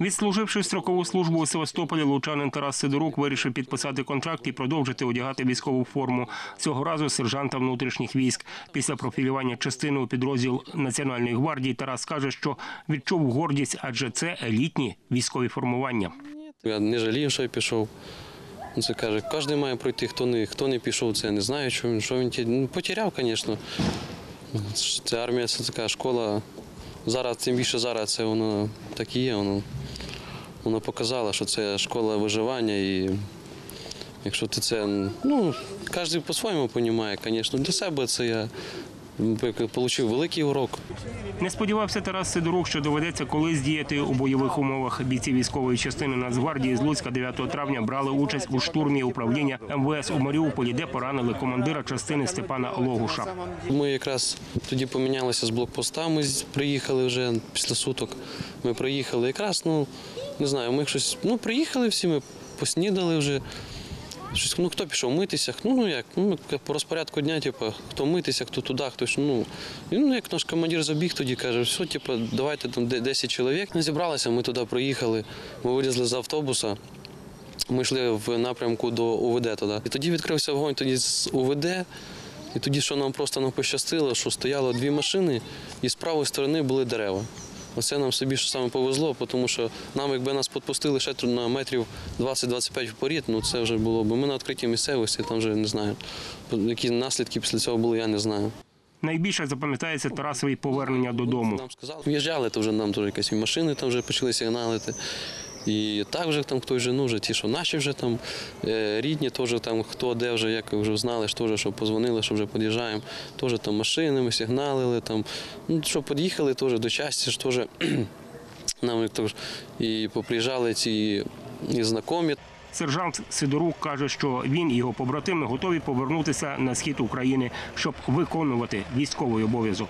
Відслуживши строкову службу у Севастополі, лучанин Тарас Сидорук вирішив підписати контракт і продовжити одягати військову форму. Цього разу сержанта внутрішніх військ. Після профілювання частини у підрозділ Національної гвардії Тарас каже, що відчув гордість, адже це елітні військові формування. Я не жалію, що я пішов. Це каже, кожен має пройти, хто не, хто не пішов, це не знаю, що він, що він ті- ну, потеряв, звісно. Це армія, це така школа. Зараз, тим більше зараз це воно так і є. Воно, воно показало, що це школа виживання. І якщо ти це, ну, кожен по-своєму розуміє, звісно. Для себе це я отримав великий урок. Не сподівався Тарас Сидорук, що доведеться колись діяти у бойових умовах. Бійці військової частини Нацгвардії з Луцька 9 травня брали участь у штурмі управління МВС у Маріуполі, де поранили командира частини Степана Логуша. Ми якраз тоді помінялися з блокпоста. Ми з- приїхали вже після суток. Ми приїхали якраз, ну не знаю, ми щось. Ну, приїхали всі, ми поснідали вже. Щось, ну хто пішов митися? Ну, ну як, ну по розпорядку дня, типу, хто митися, хто туди, хтось. Ну, ну як наш командир забіг тоді каже, все, типу, давайте там 10 чоловік. Ми зібралися, ми туди приїхали, ми вилізли з автобуса. Ми йшли в напрямку до УВД туди. І тоді відкрився вогонь тоді з УВД. І тоді, що нам просто нам пощастило, що стояло дві машини, і з правої сторони були дерева. Оце нам собі що саме повезло, тому що нам, якби нас підпустили ще на метрів 20-25 вперед, ну це вже було б. Ми на відкритій місцевості, там вже не знаю. Які наслідки після цього були, я не знаю. Найбільше запам'ятається Тарасові повернення додому. Нам сказали, в'їжджали, то вже нам теж якісь машини там вже почали сигналити. І так вже там хтось вже, ну вже ті, що наші вже там е, рідні, теж там хто де вже, як вже знали, що теж, що позвонили, що вже під'їжджаємо, теж там машинами сигналили, там, ну що під'їхали теж до часті, ж теж нам і поприїжджали ці і знайомі. Сержант Сидорук каже, що він і його побратими готові повернутися на схід України, щоб виконувати військовий обов'язок.